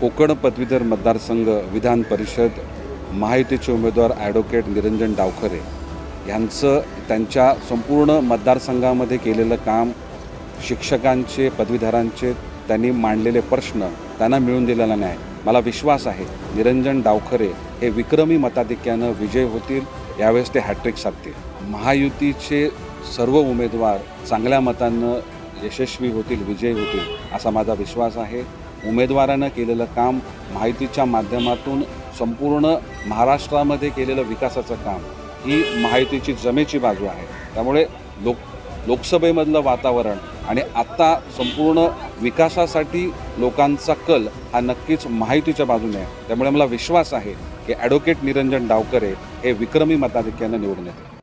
कोकण पदवीधर मतदारसंघ विधान परिषद महायुतीचे उमेदवार ॲडव्होकेट निरंजन डावखरे यांचं त्यांच्या संपूर्ण मतदारसंघामध्ये केलेलं काम शिक्षकांचे पदवीधरांचे त्यांनी मांडलेले प्रश्न त्यांना मिळून दिलेला नाही मला विश्वास आहे निरंजन डावखरे हे विक्रमी मताधिक्यानं विजय होतील यावेळेस ते हॅट्रिक साधतील. महायुतीचे सर्व उमेदवार चांगल्या मतांनं यशस्वी होतील विजयी होतील असा माझा विश्वास आहे. उमेदवारानं केलेलं काम माहितीच्या माध्यमातून संपूर्ण महाराष्ट्रामध्ये केलेलं विकासाचं काम ही माहितीची जमेची बाजू आहे. त्यामुळे लोक लोकसभेमधलं वातावरण आणि आत्ता संपूर्ण विकासासाठी लोकांचा कल हा नक्कीच माहितीच्या बाजूने आहे. त्यामुळे मला विश्वास आहे की ॲडव्होकेट निरंजन डावकरे हे विक्रमी मताधिक्यानं निवडून